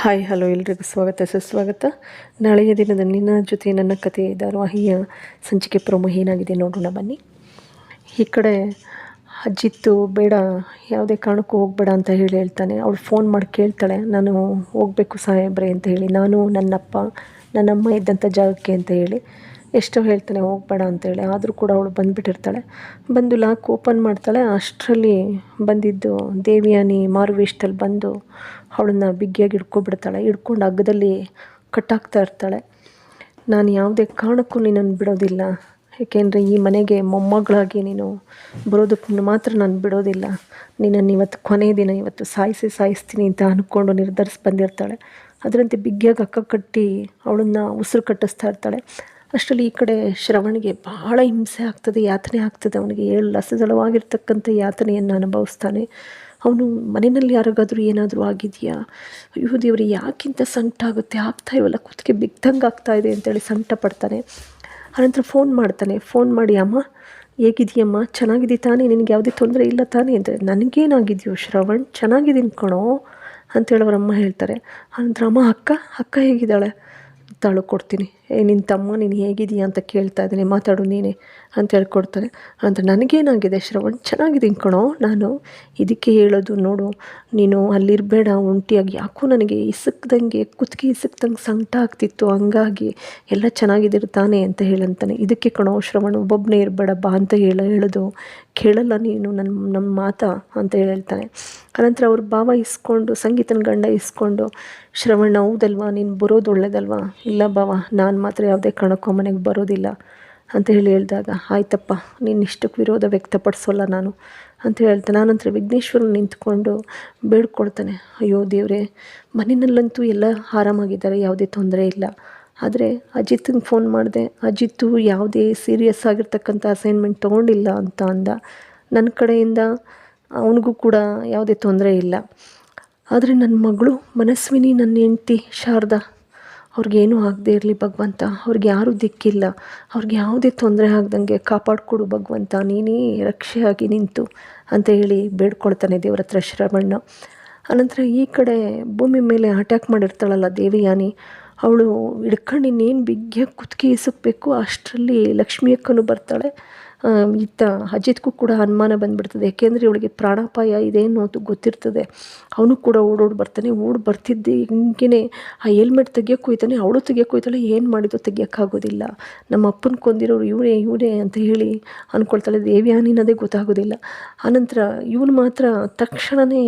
Hi, hello, ಎಲ್ರಿಗೂ ಸ್ವಾಗತ, ಸುಸ್ವಾಗತ. ನಾಳೆಯ ದಿನದ ನಿನ್ನ ಜೊತೆ ನನ್ನ ಕಥೆ ಧಾರವಾಹಿಯ ಸಂಚಿಕೆ ಪ್ರೊಮೋ ಏನಾಗಿದೆ ನೋಡೋಣ ಬನ್ನಿ. ಈ ಕಡೆ ಅಜ್ಜಿತ್ತು ಬೇಡ, ಯಾವುದೇ ಕಾರಣಕ್ಕೂ ಹೋಗಬೇಡ ಅಂತ ಹೇಳಿ ಹೇಳ್ತಾನೆ. ಅವಳು ಫೋನ್ ಮಾಡಿ ಕೇಳ್ತಾಳೆ, ನಾನು ಹೋಗಬೇಕು ಸಾಹೇಬ್ರೆ ಅಂತ ಹೇಳಿ. ನಾನು ನನ್ನಪ್ಪ, ನನ್ನಮ್ಮ ಇದ್ದಂಥ ಜಾಗಕ್ಕೆ ಅಂತ ಹೇಳಿ. ಎಷ್ಟೋ ಹೇಳ್ತಾನೆ, ಹೋಗಬೇಡ ಅಂತೇಳಿ. ಆದರೂ ಕೂಡ ಅವಳು ಬಂದುಬಿಟ್ಟಿರ್ತಾಳೆ. ಬಂದು ಲಾಕ್ ಓಪನ್ ಮಾಡ್ತಾಳೆ. ಅಷ್ಟರಲ್ಲಿ ಬಂದಿದ್ದು ದೇವಿಯಾನಿ ಮಾರುವೇಷದಲ್ಲಿ ಬಂದು ಅವಳನ್ನ ಬಿಗಿಯಾಗಿ ಹಿಡ್ಕೊಬಿಡ್ತಾಳೆ. ಹಿಡ್ಕೊಂಡು ಹಗ್ಗದಲ್ಲಿ ಕಟ್ಟಾಕ್ತಾ ಇರ್ತಾಳೆ. ನಾನು ಯಾವುದೇ ಕಾರಣಕ್ಕೂ ನಿನ್ನನ್ನು ಬಿಡೋದಿಲ್ಲ. ಏಕೆಂದರೆ ಈ ಮನೆಗೆ ಮೊಮ್ಮಗಳಾಗಿ ನೀನು ಬರೋದಕ್ಕೂ ಮಾತ್ರ ನಾನು ಬಿಡೋದಿಲ್ಲ. ನಿನ್ನನ್ನು ಇವತ್ತು ಕೊನೆಯ ದಿನ ಇವತ್ತು ಸಾಯಿಸಿ ಸಾಯಿಸ್ತೀನಿ ಅಂತ ಅಂದ್ಕೊಂಡು ನಿರ್ಧರಿಸಿ ಬಂದಿರ್ತಾಳೆ. ಅದರಂತೆ ಬಿಗಿಯಾಗಿ ಅಕ್ಕ ಕಟ್ಟಿ ಅವಳನ್ನು ಉಸಿರು ಕಟ್ಟಿಸ್ತಾ ಇರ್ತಾಳೆ. ಅಷ್ಟರಲ್ಲಿ ಈ ಕಡೆ ಶ್ರವಣಿಗೆ ಬಹಳ ಹಿಂಸೆ ಆಗ್ತದೆ, ಯಾತನೆ ಆಗ್ತದೆ. ಅವನಿಗೆ ಏಳು ಲಸದಳವಾಗಿರ್ತಕ್ಕಂಥ ಯಾತನೆಯನ್ನು ಅನುಭವಿಸ್ತಾನೆ. ಅವನು ಮನೆಯಲ್ಲಿ ಯಾರಿಗಾದರೂ ಏನಾದರೂ ಆಗಿದೆಯಾ? ಅಯ್ಯೋ ದೇವ್ರಿ, ಯಾಕಿಂತ ಸಂಕಟ ಆಗುತ್ತೆ? ಆಗ್ತಾ ಇವಲ್ಲ ಕುತ್ತಿಗೆ ಬಿಗ್ದಂಗೆ ಆಗ್ತಾ ಇದೆ ಅಂತೇಳಿ ಸಂಕಟ ಪಡ್ತಾನೆ. ಆನಂತರ ಫೋನ್ ಮಾಡ್ತಾನೆ. ಫೋನ್ ಮಾಡಿ, ಅಮ್ಮ ಹೇಗಿದೆಯಮ್ಮ ಚೆನ್ನಾಗಿದೆ ತಾನೇ? ನಿನಗೆ ಯಾವುದೇ ತೊಂದರೆ ಇಲ್ಲ ತಾನೇ? ಅಂದರೆ ನನಗೇನಾಗಿದೆಯೋ ಶ್ರವಣ್? ಚೆನ್ನಾಗಿದ್ದೀನಿ ಕಣೋ? ಅಂತೇಳಿ ಅವರಮ್ಮ ಹೇಳ್ತಾರೆ. ಆನಂತರ, ಅಮ್ಮ, ಅಕ್ಕ ಅಕ್ಕ ಹೇಗಿದ್ದಾಳೆ? ಕೊಡ್ತೀನಿ. ಏ ನಿನ್ನ ತಮ್ಮ ನೀನು ಹೇಗಿದೀಯ ಅಂತ ಕೇಳ್ತಾ ಇದ್ದೀನಿ. ಮಾತಾಡು ನೀನೇ. ಅಂತ ಹೇಳ್ಕೊಡ್ತಾರೆ. ಅಂತ ನನಗೇನಾಗಿದೆ, ಶ್ರವಣ್, ಚೆನ್ನಾಗಿದ್ದೀನಿ ಕಣೋ ನಾನು. ಇದಕ್ಕೆ ಹೇಳೋದು ನೋಡು, ನೀನು ಅಲ್ಲಿರಬೇಡ, ಒಂಟಿಯಾಗಿ. ಯಾಕೋ ನನಗೆ ಇಸಕ್ದಂಗೆ, ಕುತ್ತಿಗೆ ಇಸಕ್ದಂಗೆ ಸಂಕಟ ಆಗ್ತಿತ್ತು, ಹಂಗಾಗಿ ಎಲ್ಲ ಚೆನ್ನಾಗಿದ್ದಿರ್ತಾನೆ ಅಂತ ಹೇಳಂತಾನೆ. ಇದಕ್ಕೆ ಕಣೋ ಶ್ರವಣ್ ಒಬ್ಬೊಬ್ಬನೇ ಇರಬೇಡ, ಬಾ ಅಂತ ಹೇಳ, ಹೇಳೋದು. ಕೇಳಲ್ಲ ನೀನು ನನ್ನ ನಮ್ಮ ಮಾತಾ ಅಂತ ಹೇಳ್ತಾನೆ. ಅನಂತರ ಅವ್ರ ಭಾವ ಇಸ್ಕೊಂಡು, ಸಂಗೀತನ ಗಂಡ ಇಸ್ಕೊಂಡು, ಶ್ರವಣ, ಹೌದಲ್ವಾ, ನೀನು ಬರೋದು ಒಳ್ಳೇದಲ್ವಾ? ಇಲ್ಲ ಭಾವ, ನಾನು ಮಾತ್ರ ಯಾವುದೇ ಕಾರಣಕ್ಕೂ ಮನೆಗೆ ಬರೋದಿಲ್ಲ. ಅಂತ ಹೇಳಿ ಹೇಳಿದಾಗ, ಆಯ್ತಪ್ಪ, ನೀನು ಇಷ್ಟಕ್ಕೆ ವಿರೋಧ ವ್ಯಕ್ತಪಡಿಸೋಲ್ಲ ನಾನು. ಅಂತ ಹೇಳ್ತಾನೆ ನಾನಂತರ ವಿಘ್ನೇಶ್ವರನ ನಿಂತ್ಕೊಂಡು ಬೇಡ್ಕೊಳ್ತಾನೆ, ಅಯ್ಯೋ ದೇವರೇ, ಮನೆಯಲ್ಲಂತೂ ಎಲ್ಲ ಆರಾಮಾಗಿದ್ದಾರೆ, ಯಾವುದೇ ತೊಂದರೆ ಇಲ್ಲ. ಆದರೆ ಅಜಿತ್ಗೆ ಫೋನ್ ಮಾಡಿದೆ, ಅಜಿತ್ತು, ಯಾವುದೇ ಸೀರಿಯಸ್ ಆಗಿರ್ತಕ್ಕಂಥ ಅಸೈನ್ಮೆಂಟ್ ತೊಗೊಂಡಿಲ್ಲ ಅಂತ ಅಂದ. ನನ್ನ ಕಡೆಯಿಂದ ಅವನಿಗೂ ಕೂಡ ಯಾವುದೇ ತೊಂದರೆ ಇಲ್ಲ. ಆದರೆ ನನ್ನ ಮಗಳು ಮನಸ್ವಿನಿ ನನ್ನ ಹೆಂಡ್ತಿ, ಶಾರದಾ ಅವ್ರಿಗೇನೂ ಆಗದೆ ಇರಲಿ ಭಗವಂತ. ಅವ್ರಿಗೆ ಯಾರೂ ದಿಕ್ಕಿಲ್ಲ. ಅವ್ರಿಗೆ ಯಾವುದೇ ತೊಂದರೆ ಆಗ್ದಂಗೆ ಕಾಪಾಡಿಕೊಡು ಭಗವಂತ. ನೀನೇ ರಕ್ಷೆಯಾಗಿ ನಿಂತು ಅಂತ ಹೇಳಿ ಬೇಡ್ಕೊಳ್ತಾನೆ ದೇವರ ಹತ್ರ ಶ್ರವಣ್ಣ. ಆನಂತರ ಈ ಕಡೆ ಭೂಮಿ ಮೇಲೆ ಅಟ್ಯಾಕ್ ಮಾಡಿರ್ತಾಳಲ್ಲ ದೇವಿಯಾನಿ. ಅವಳು ಹಿಡ್ಕೊಂಡು ಇನ್ನೇನು ಬಿಗ್ಗೆ ಕುತ್ತಿಗೆ ಇಸಕ್ಬೇಕು ಅಷ್ಟರಲ್ಲಿ ಲಕ್ಷ್ಮಿಯಕ್ಕನು ಬರ್ತಾಳೆ. ಇತ್ತ ಅಜಿತ್ಗೂ ಕೂಡ ಅನುಮಾನ ಬಂದುಬಿಡ್ತದೆ. ಏಕೆಂದರೆ ಇವಳಿಗೆ ಪ್ರಾಣಾಪಾಯ ಇದೆ ಅನ್ನೋದು ಗೊತ್ತಿರ್ತದೆ. ಅವನು ಕೂಡ ಓಡೋಡಿ ಬರ್ತಾನೆ, ಓಡಿ ಬರ್ತಿದ್ದೆ ಹಿಂಗೆ ಆ ಹೆಲ್ಮೆಟ್ ತೆಗಿಯೋಕೆ ಹೋಯ್ತಾನೆ, ಅವಳು ತೆಗಿಯೋಕೆ ಹೋಯ್ತಾಳೆ, ಏನು ಮಾಡಿದ್ದು ತೆಗಿಯೋಕ್ಕಾಗೋದಿಲ್ಲ ನಮ್ಮ ಅಪ್ಪನ ಕೊಂದಿರೋರು ಇವನೇ ಇವನೇ ಅಂತ ಹೇಳಿ ಅಂದ್ಕೊಳ್ತಾಳೆ ದೇವ್ಯಾನಿನದೇ ಗೊತ್ತಾಗೋದಿಲ್ಲ. ಆನಂತರ ಇವನು ಮಾತ್ರ ತಕ್ಷಣವೇ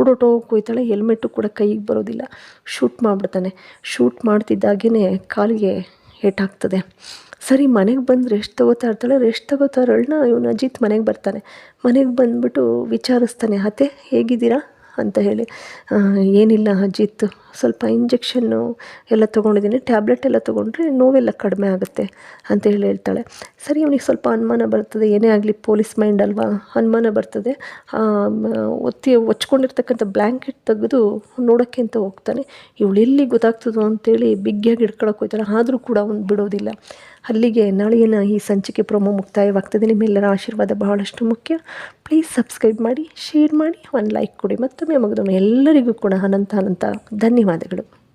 ಓಡೋಟೋಗಿ ಹೋಯ್ತಾಳೆ ಹೆಲ್ಮೆಟ್ಟು ಕೂಡ ಕೈಗೆ ಬರೋದಿಲ್ಲ. ಶೂಟ್ ಮಾಡಿಬಿಡ್ತಾನೆ. ಶೂಟ್ ಮಾಡ್ತಿದ್ದಾಗೇ ಕಾಲಿಗೆ ಏಟಾಗ್ತದೆ. ಸರಿ, ಮನೆಗೆ ಬಂದು ರೆಸ್ಟ್ ತೊಗೋತಾ ಇರ್ತಾಳೆ ರೆಸ್ಟ್ ತೊಗೋತಾ ಇರೋಳನ್ನ ಇವನು ಅಜಿತ್ ಮನೆಗೆ ಬರ್ತಾನೆ. ಮನೆಗೆ ಬಂದುಬಿಟ್ಟು ವಿಚಾರಿಸ್ತಾನೆ, ಅತ್ತೆ, ಹೇಗಿದ್ದೀರಾ? ಅಂತ ಹೇಳಿ ಏನಿಲ್ಲ ಅಜಿತ್, ಸ್ವಲ್ಪ ಇಂಜೆಕ್ಷನ್ನು ಎಲ್ಲ ತೊಗೊಂಡಿದ್ದೀನಿ, ಟ್ಯಾಬ್ಲೆಟ್ ಎಲ್ಲ ತೊಗೊಂಡ್ರೆ ನೋವೆಲ್ಲ ಕಡಿಮೆ ಆಗುತ್ತೆ, ಅಂತ ಹೇಳಿ ಹೇಳ್ತಾಳೆ. ಸರಿ, ಅವನಿಗೆ ಸ್ವಲ್ಪ ಅನುಮಾನ ಬರ್ತದೆ, ಏನೇ ಆಗಲಿ ಪೊಲೀಸ್ ಮೈಂಡ್ ಅಲ್ವಾ? ಅನುಮಾನ ಬರ್ತದೆ. ಒತ್ತಿ ಹೊಚ್ಕೊಂಡಿರ್ತಕ್ಕಂಥ ಬ್ಲ್ಯಾಂಕೆಟ್ ತೆಗೆದು ನೋಡೋಕ್ಕೆ ಅಂತ ಹೋಗ್ತಾನೆ. ಇವಳು ಎಲ್ಲಿ ಗೊತ್ತಾಗ್ತದೋ? ಅಂತೇಳಿ ಬಿಗ್ಗಿಯಾಗಿ ಹಿಡ್ಕೊಳಕ್ಕೆ ಹೋಗ್ತಾಳೆ. ಆದರೂ ಕೂಡ ಅವನು ಬಿಡೋದಿಲ್ಲ. ಅಲ್ಲಿಗೆ ನಾಳೆಯ ಈ ಸಂಚಿಕೆ ಪ್ರೊಮೋ ಮುಕ್ತಾಯವಾಗ್ತದೆ. ನಿಮ್ಮೆಲ್ಲರ ಆಶೀರ್ವಾದ ಬಹಳಷ್ಟು ಮುಖ್ಯ. ಪ್ಲೀಸ್ ಸಬ್ಸ್ಕ್ರೈಬ್ ಮಾಡಿ ಶೇರ್ ಮಾಡಿ, ಒಂದು ಲೈಕ್ ಕೊಡಿ. ಮತ್ತೊಮ್ಮೆ ಮಗದೊಮ್ಮೆ ಎಲ್ಲರಿಗೂ ಕೂಡ ಅನಂತ ಅನಂತ ಧನ್ಯವಾದಗಳು.